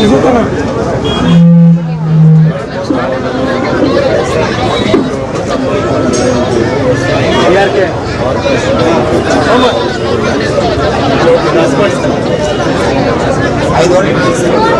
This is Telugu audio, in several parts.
Disfrútala. Hay dos.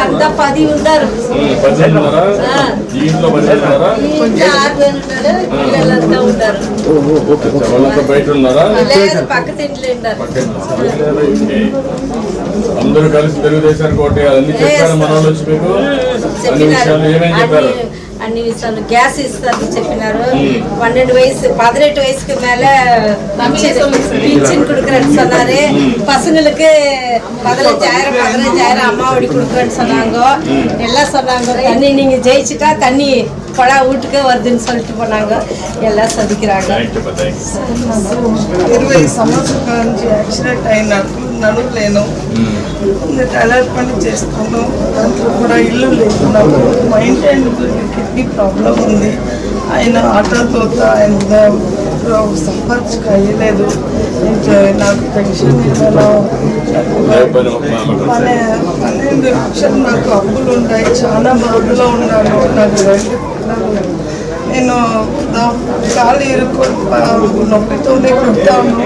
అంతా పది ఉంటారు. పిల్లలంతా బయట ఉన్నారా పక్క. అందరూ కలిసి తెలుగుదేశానికి ఒకటి అన్ని చెప్పారు మన వాళ్ళు వచ్చి మీకు. అన్ని విషయాలు ఏమేమి చెప్పారు? అన్ని విషయాలు గ్యాస్ ఇస్తారని చెప్పినారు పన్నెండు వయసు பதினெட்டு வயசுக்கு மேல பின்சின் கொடுக்குறேன்னு சொன்னாரு. பசங்களுக்கு பதினஞ்சாயிரம் பதினஞ்சாயிரம் அம்மாவடி கொடுக்குறேன்னு சொன்னாங்க. எல்லாம் சொன்னாங்க. தண்ணி நீங்க ஜெயிச்சுட்டா தண்ணி கொடா வீட்டுக்கு வருதுன்னு சொல்லிட்டு போனாங்க எல்லாம் சந்திக்கிறாங்க థ్యాంక్ యూ థ్యాంక్ ఇరవై సంవత్సరాల నుంచి యాక్సిడెంట్ అయినప్పుడు నడవలేను ఇంకా టైలర్ పని చేస్తాను దాంట్లో కూడా ఇల్లు లేదు నాకు మైండ్ అండ్ కిడ్నీ ప్రాబ్లం ఉంది ఆయన ఆటోతో ఆయన సంపాదించక అయ్యలేదు ఇంకా నాకు పెన్షన్ పన్నెండు లక్షలు నాకు అప్పులు ఉంటాయి. చాలా బాధలో ఉన్నాను. నాకు. నేను కాలు ఇరుక్కొని ప- నొప్పితోనే కుడతాను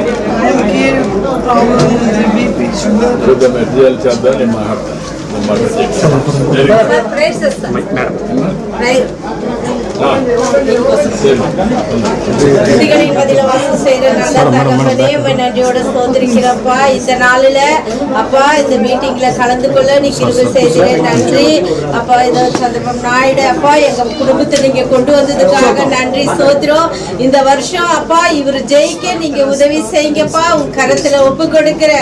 ఆయనకి ప్రాబ్లం ఉంది? BP sugar. சிகனின் பதில வாசம் செய்யற நல்ல தகப்பனே நன்றியோட சோதரிக்கிறப்பா இந்த நாளில் அப்பா இந்த மீட்டிங்ல கலந்து கொள்ள நீ கிருபி செய்கிறேன் நன்றி. அப்பா இந்த சந்தர்ப்பம் நாயுடு அப்பா எங்க குடும்பத்தை நீங்க கொண்டு வந்ததுக்காக நன்றி சோத்திரம் இந்த வருஷம் அப்பா இவர் ஜெயிக்க நீங்க உதவி செய்யுங்கப்பா. உன் கரத்துல ஒப்பு கொடுக்கிற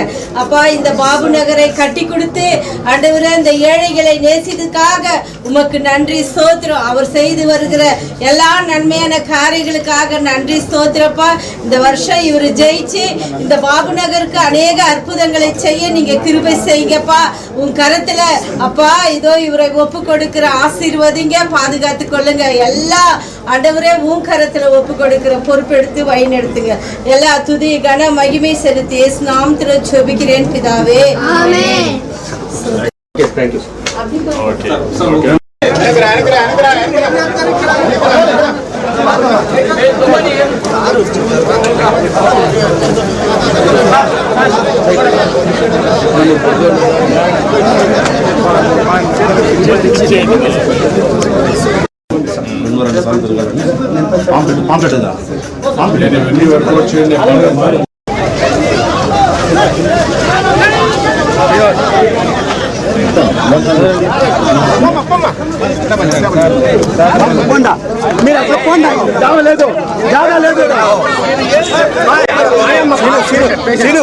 அப்பா இந்த பாபு நகரை கட்டி கொடுத்து ஆண்டவரை இந்த ஏழைகளை நேசிதுக்காக உமக்கு நன்றி சோத்திரம் அவர் செய்து வருகிற எல்லா நன்மையான காரியங்களுக்காக நன்றி ஸ்தோத்திரப்பா. இந்த வருஷம் இவர் ஜெயிச்சு இந்த பாபுநகருக்கு அநேக அற்புதங்களை செய்ய நீங்க கிருபை செய்யுங்கப்பா. உன் கரத்துல அப்பா இதோ இவரை ஒப்பு கொடுக்கிற ஆசீர்வதிங்க பாதுகாத்து கொள்ளுங்க. எல்லா அடவரே உன் கரத்துல ஒப்பு கொடுக்கிற பொறுப்பெடுத்து வழிநடத்துங்க எல்லா துதி கன மகிமை செலுத்தி நாம் திரு சொபிக்கிறேன் பிதாவே. Yes, thank you. Pamphlet pamphlet ఇవన్నీ మీరు అక్కడ పోండా. జాగా లేదు జాగా లేదు శ్రీను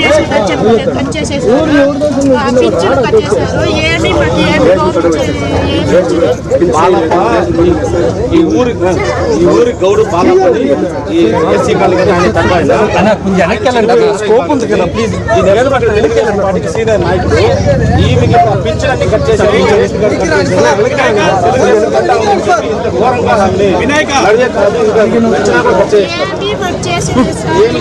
రేషన్ కట్ చేసేసారు. పింఛను కట్టేశారు ఏమి మాకు ఏమి గౌరవం చేయలేదు. ఈ ఊరి ఈ ఊరి గౌడు బాలపడి ఈ ఎస్సీ ఆయన కొంచెం వెనక్కి స్కోప్ ఉంది కదా ప్లీజ్ ఈ దగ్గర పక్కన వెనక్కి వెళ్ళండి. వాటికి సీనియర్ నాయకుడు ఈ మీకు పింఛన్ అన్ని కట్ చేశారు వినాయక. కట్ చేశారు ఏమి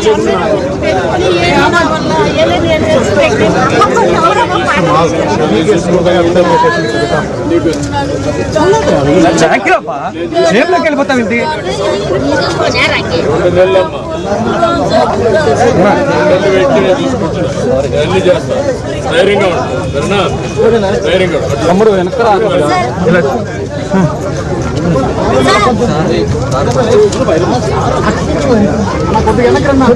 చేసేది సార్? పెట్టుకొని ఏమి నా వల్ల ఏమీ నేను expect చేయలేదు. ఎవరో మాట్లాడారు. జేబులోకి వెళ్ళిపోతాం ఇంటి. తమ్ముడు వెనక ఓకే అమ్మా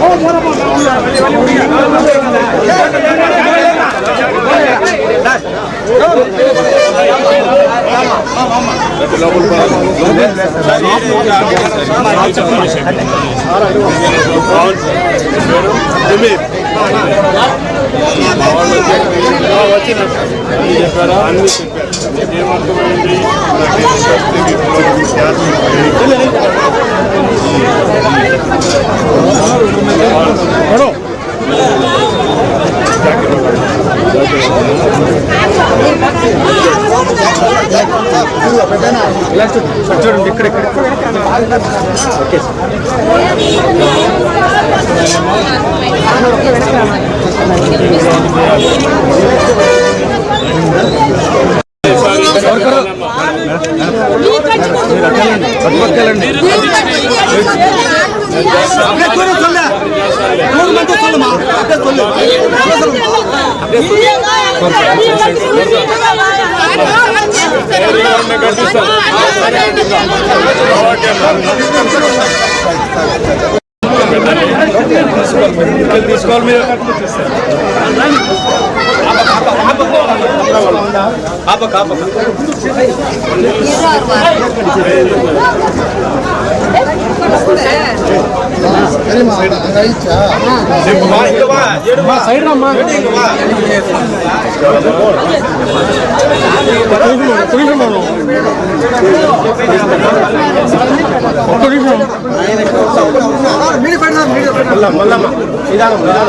어, 뭐라 봐. 빨리 빨리 우리야. వచ్చినట్టు. అన్ని చెప్పారా అన్ని చెప్పారు ఏమర్థమైంది చూడండి ఇక్కడ ఇక్కడ ఓకే సార్ కట్టిస్తాను తీసుకోవాలి మీరు ఆపక ఆపక சரிம்மா அங்கே ஆயிடுச்சா சைடுமா மீடியம் மீடியம் மல்லம்மா இதான இதான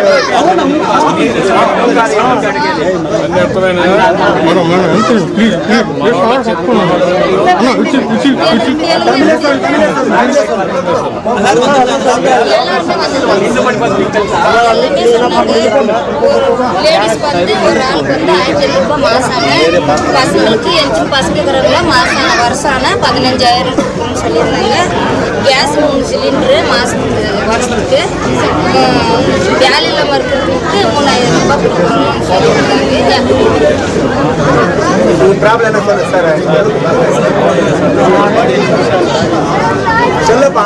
லேடிஸ் வந்து ஒரு ஆளுக்கு வந்து ஆயிரத்தி எட்நூறுபா மாசான பசங்களுக்கு எரிச்சு பசங்களுக்கு பதினஞ்சாயிரம் சொல்லியிருந்தாங்க. கேஸ் மூணு சிலிண்டரு மாதம் வருஷத்துக்கு. வேலை இல்லாமல் இருக்கிறதுக்கு மூணாயிரம் ரூபாய் கொடுக்கணும்னு சொல்லியிருக்காங்க. சொல்லுப்பா.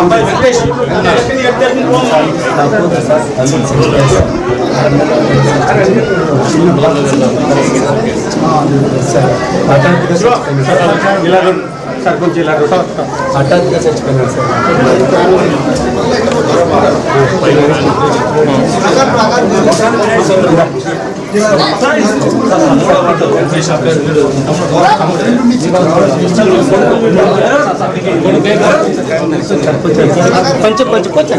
అబ్బాయి వెంకటేష్ ఇలా రండి. ఇలా హఠాత్తుగా చచ్చిపోయినారు సార్ కొంచెం కొంచెం కొంచెం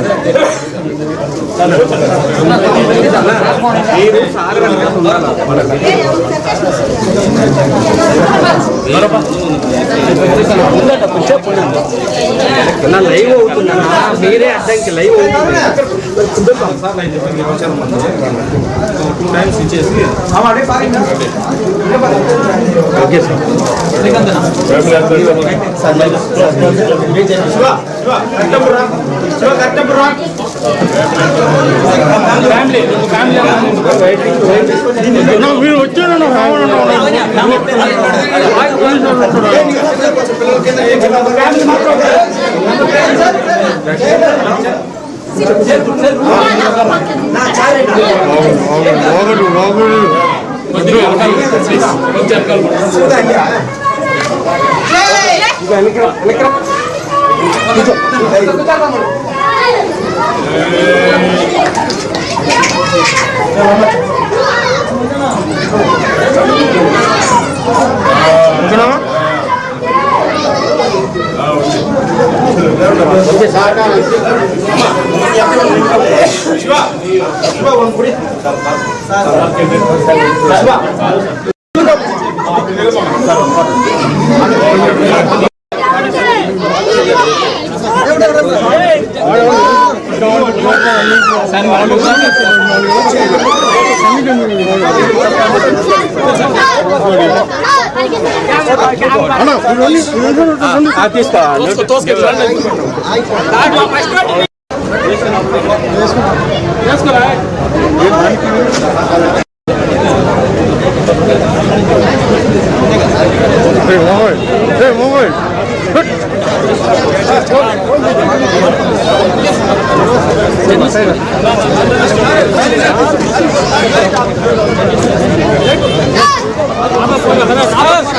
మీరు సార్? నా లైవ్ అవుతుందా మీరే అడ్డంకి లైవ్ అవుతుంది టూ టైమ్స్ ఇచ్చేసి ఓకే సార్ మీరు వచ్చారన్న ఒకటి ఒకటి వెనక వెనక Shiva Hey, Mongol! Hey, Mongol! ああ!